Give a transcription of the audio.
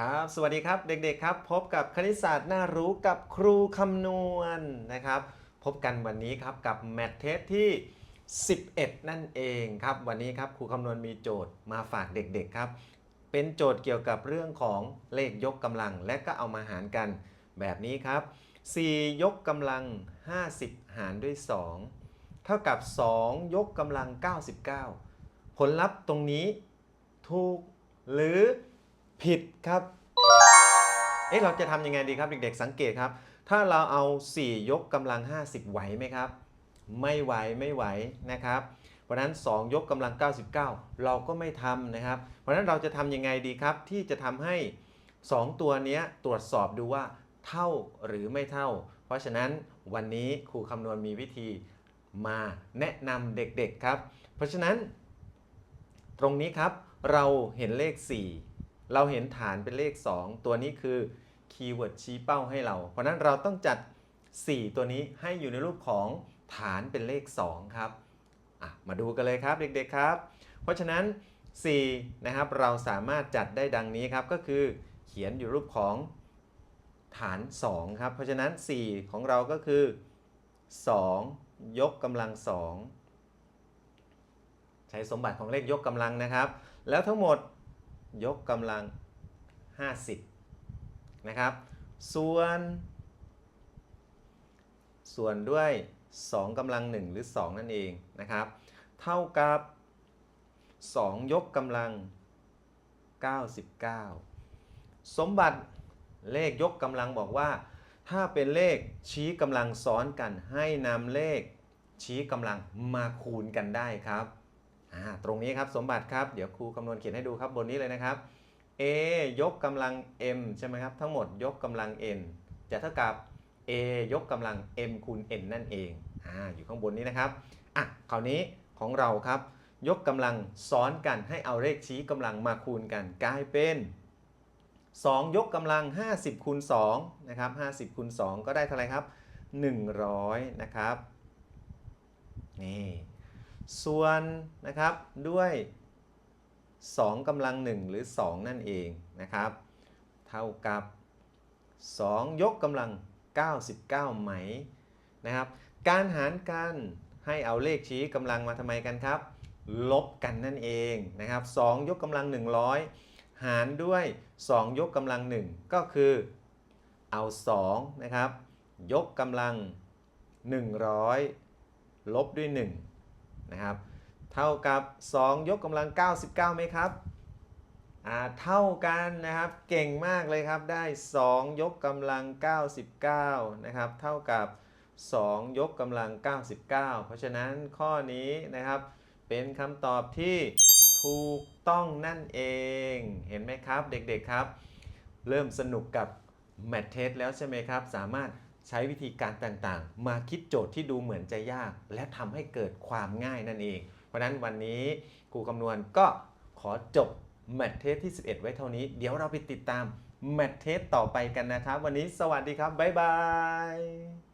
ครับสวัสดีครับเด็กๆครับ พบกับคณิตศาสตร์น่ารู้กับครูคำนวณนะครับ พบกันวันนี้ครับกับแมทเทสที่ 11 นั่นเองครับ วันนี้ครับครูคำนวณมีโจทย์มาฝากเด็กๆครับ เป็นโจทย์เกี่ยวกับเรื่องของเลขยกกำลัง และก็เอามาหารกันแบบนี้ครับ 4 ยกกำลัง 50 หารด้วย 2 เท่ากับ 2 ยกกำลัง 99 ผลลัพธ์ตรงนี้ถูกหรือ ผิดครับ เอ๊ะเราจะทำยังไงดีครับ เด็กๆ สังเกตครับ ถ้าเราเอา 4 ยกกำลัง 50 ไหวไหมครับ ไม่ไหวไม่ไหวนะครับ เพราะนั้น 2 ยกกำลัง 99 เราก็ไม่ทำนะครับ เพราะนั้นเราจะทำยังไงดีครับ ที่จะทำให้ 2 ตัวนี้ตรวจสอบดูว่าเท่าหรือไม่เท่า เพราะฉะนั้นวันนี้ครูคำนวณมีวิธีมาแนะนำเด็กๆครับ เพราะฉะนั้น ตรงนี้ครับเราเห็นเลข 4 เราเห็นฐานเป็นเลข 2 ตัวนี้คือคีย์เวิร์ดชี้เป้าให้เรา เพราะนั้นเราต้องจัด 4 ตัวนี้ให้อยู่ในรูปของฐานเป็นเลข 2 ครับมาดูกันเลยครับเด็กๆครับ เพราะฉะนั้น 4 นะครับเราสามารถจัดได้ดังนี้ครับก็คือเขียนอยู่รูปของฐาน 2 ครับ เพราะฉะนั้น 4 ของเราก็คือ 2 ยกกำลัง 2 ใช้สมบัติของเลขยกกำลังนะครับ แล้วทั้งหมด ยกกำลัง 50 นะครับ ส่วน ส่วนด้วย 2กำลัง 1 หรือ 2 นั่นเองนะครับ เท่ากับ 2 ยกกำลัง 99 สมบัติเลขยกกำลังบอกว่า ถ้าเป็นเลขชี้กำลังซ้อนกันให้นำเลขชี้กำลังมาคูณกันได้ครับ ตรงนี้ครับสมบัติครับ เดี๋ยวครูคำนวณเขียนให้ดูครับบนนี้เลยนะครับ a ยกกำลัง m ใช่ไหมครับ ทั้งหมดยกกำลัง n จะเท่ากับ a ยกกำลัง m คูณ n นั่นเองอ่าอยู่ข้างบนนี้นะครับอะคราวนี้ของเราครับ ยกกำลังซ้อนกันให้เอาเลขชี้กำลังมาคูณกันกลายเป็น 2 ยกกำลัง 50คูณ2นะครับ50คูณ2ก็ได้เท่าไหร่ครับ 100 นะครับนี่ ส่วนนะครับด้วย2กำลัง 1 หรือ 2 นั่นเองนะครับ เท่ากับ 2 ยกกำลัง 99 ไหมนะครับ การหารกันให้เอาเลขชี้กำลังมาทำไมกันครับ ลบกันนั่นเองนะครับ2ยกกำลัง 100 หารด้วย 2 ยกกำลัง 1 ก็คือเอา 2 นะครับ ยกกำลัง 100 ลบด้วย 1 นะครับ เท่ากับ 2 ยกกำลัง 99ไหมครับอ่าเท่ากันนะครับเก่งมากเลยครับได้ 2 ยกกำลัง 99นะครับเท่ากับ 2 ยกกำลัง 99 เพราะฉะนั้นข้อนี้นะครับเป็นคำตอบที่ถูกต้องนั่นเองเห็นไหมครับเด็กๆครับ เริ่มสนุกกับแมทเทสแล้วใช่ไหมครับ สามารถ ใช้วิธีการต่างๆ มาคิดโจทย์ที่ดูเหมือนจะยาก และทำให้เกิดความง่ายนั่นเอง เพราะฉะนั้นวันนี้ครูคำนวณก็ขอจบแมทเทสที่ 11 ไว้เท่านี้ เดี๋ยวเราไปติดตามแมทเทสต่อไปกันนะครับ วันนี้สวัสดีครับ บ๊ายบาย